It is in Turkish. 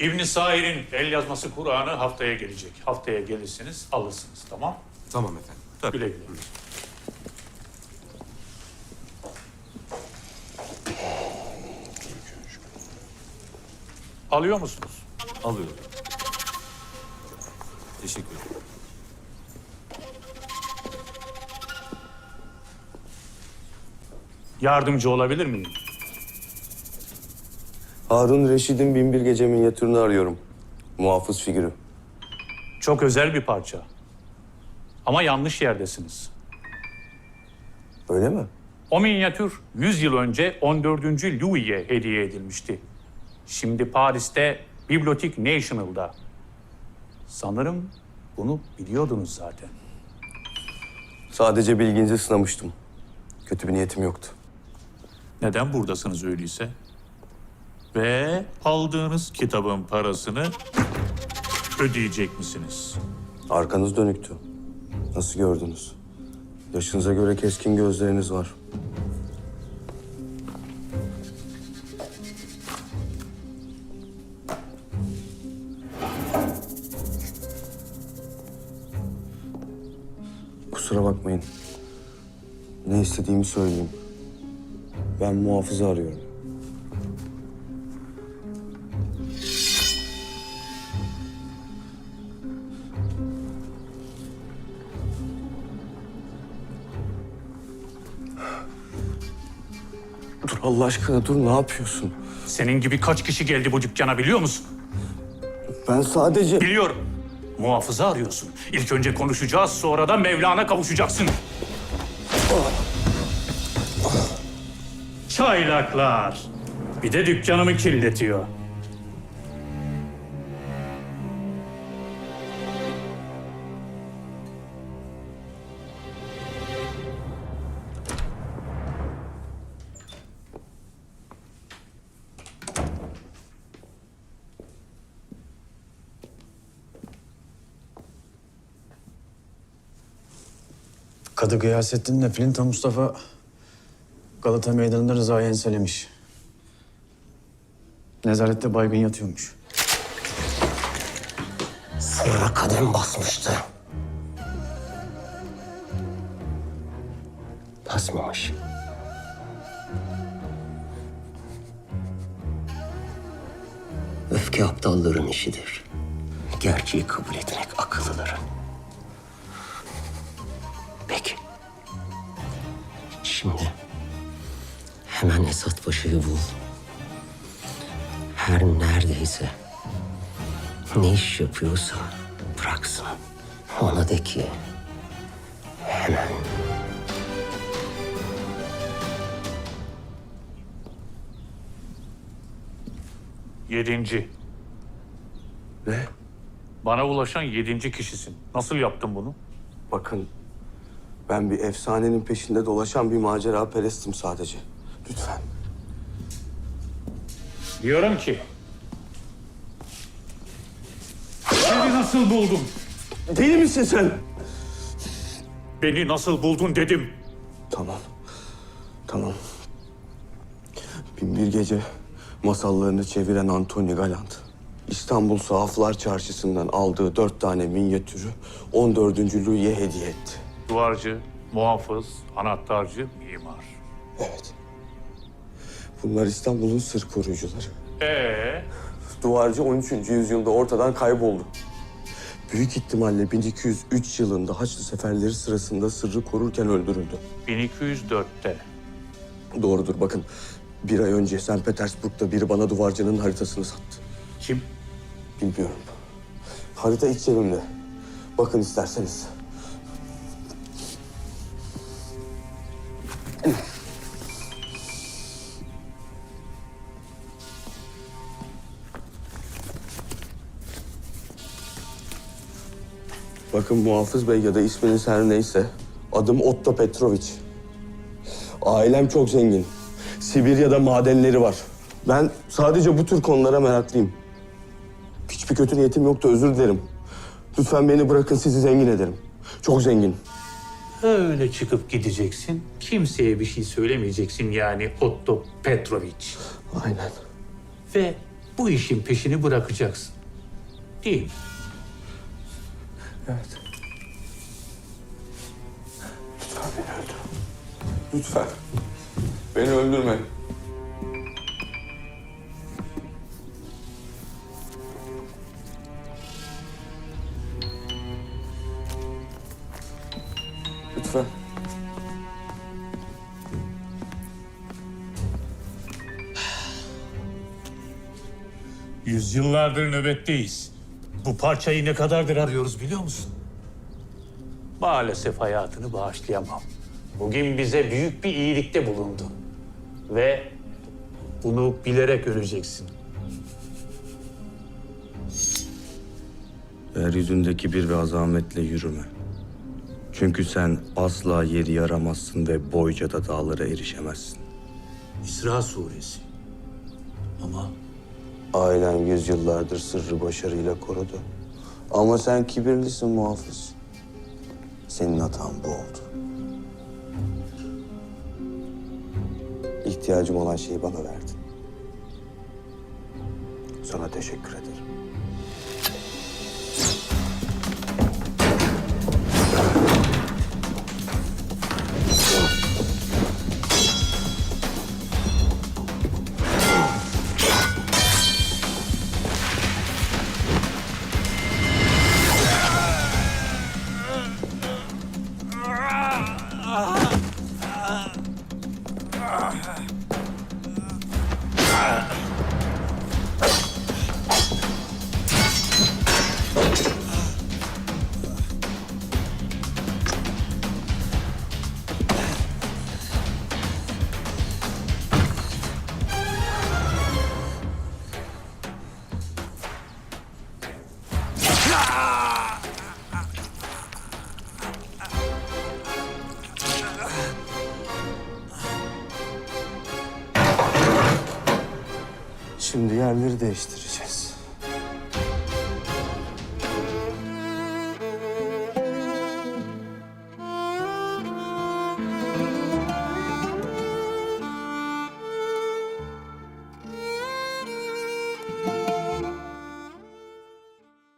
İbn Sair'in el yazması Kur'an'ı haftaya gelecek. Haftaya gelirsiniz, alırsınız. Tamam? Tamam efendim. Güle güle. Alıyor musunuz? Alıyorum. Teşekkür ederim. Yardımcı olabilir miyim? Harun Reşit'in Binbir Gece minyatürünü arıyorum. Muhafız figürü. Çok özel bir parça. Ama yanlış yerdesiniz. Öyle mi? O minyatür 100 yıl önce 14. Louis'e hediye edilmişti. Şimdi Paris'te Bibliothèque National'da. Sanırım bunu biliyordunuz zaten. Sadece bilginizi sınamıştım. Kötü bir niyetim yoktu. Neden buradasınız öyleyse? Ve aldığınız kitabın parasını ödeyecek misiniz? Arkanız dönüktü. Nasıl gördünüz? Yaşınıza göre keskin gözleriniz var. Kusura bakmayın. Ne istediğimi söyleyeyim. Ben muhafızı arıyorum. Dur Allah aşkına dur ne yapıyorsun? Senin gibi kaç kişi geldi bu dükkana biliyor musun? Ben sadece... Biliyorum. Muhafızı arıyorsun. İlk önce konuşacağız, sonra da Mevlana kavuşacaksın. Çaylaklar. Bir de dükkanımı kirletiyor. Kadı Gıyasettin'le Filinta Mustafa Galata Meydanı'nda Rıza'yı enselemiş. Nezarette baygın yatıyormuş. Sırra kadem basmıştı. Basmamış. Öfke aptalların işidir. Gerçeği kabul etmek akıllıların. Peki. Şimdi hemen Esat Paşa'yı bul. Her neredeyse ne iş yapıyorsa bıraksın. Ona de ki hemen Yedinci. Ne? Bana ulaşan yedinci kişisin. Nasıl yaptın bunu? Bakın ben bir efsanenin peşinde dolaşan bir macera perestim sadece. Lütfen. Diyorum ki... Beni nasıl buldun? Deli misin sen? Beni nasıl buldun dedim. Tamam. Tamam. Bin bir gece masallarını çeviren Antoni Galant. İstanbul Sahaflar Çarşısı'ndan aldığı dört tane minyatürü 14. Louis'e hediye etti. Duvarcı, muhafız, anahtarcı, mimar. Evet. Bunlar İstanbul'un sır koruyucuları. Ee, Duvarcı 13. yüzyılda ortadan kayboldu. Büyük ihtimalle 1203 yılında Haçlı seferleri sırasında sırrı korurken öldürüldü. 1204'te. Doğrudur bakın. Bir ay önce St. Petersburg'da biri bana duvarcının haritasını sattı. Kim? Bilmiyorum. Harita iç cebimde. Bakın isterseniz. Bakın Muhafız Bey ya da isminiz her neyse adım Otto Petrovic. Ailem çok zengin. Sibirya'da madenleri var. Ben sadece bu tür konulara meraklıyım. Hiçbir kötü niyetim yoktu özür dilerim. Lütfen beni bırakın sizi zengin ederim. Çok zengin. Öyle çıkıp gideceksin. Kimseye bir şey söylemeyeceksin yani Otto Petrovic. Aynen. Ve bu işin peşini bırakacaksın. Değil mi? Evet. Lütfen beni öldürün. Lütfen. Beni öldürme. Lütfen. Yüzyıllardır nöbetteyiz. Bu parçayı ne kadardır arıyoruz biliyor musun? Maalesef hayatını bağışlayamam. Bugün bize büyük bir iyilikte bulundu. Ve bunu bilerek öleceksin. Yeryüzündeki bir ve azametle yürüme. Çünkü sen asla yeri yaramazsın ve boyca da dağlara erişemezsin. İsra suresi. Ama Ailen yüzyıllardır sırrı başarıyla korudu. Ama sen kibirlisin muhafız. Senin hatan bu oldu. İhtiyacım olan şeyi bana verdin. Sana teşekkür ederim. Değiştireceğiz.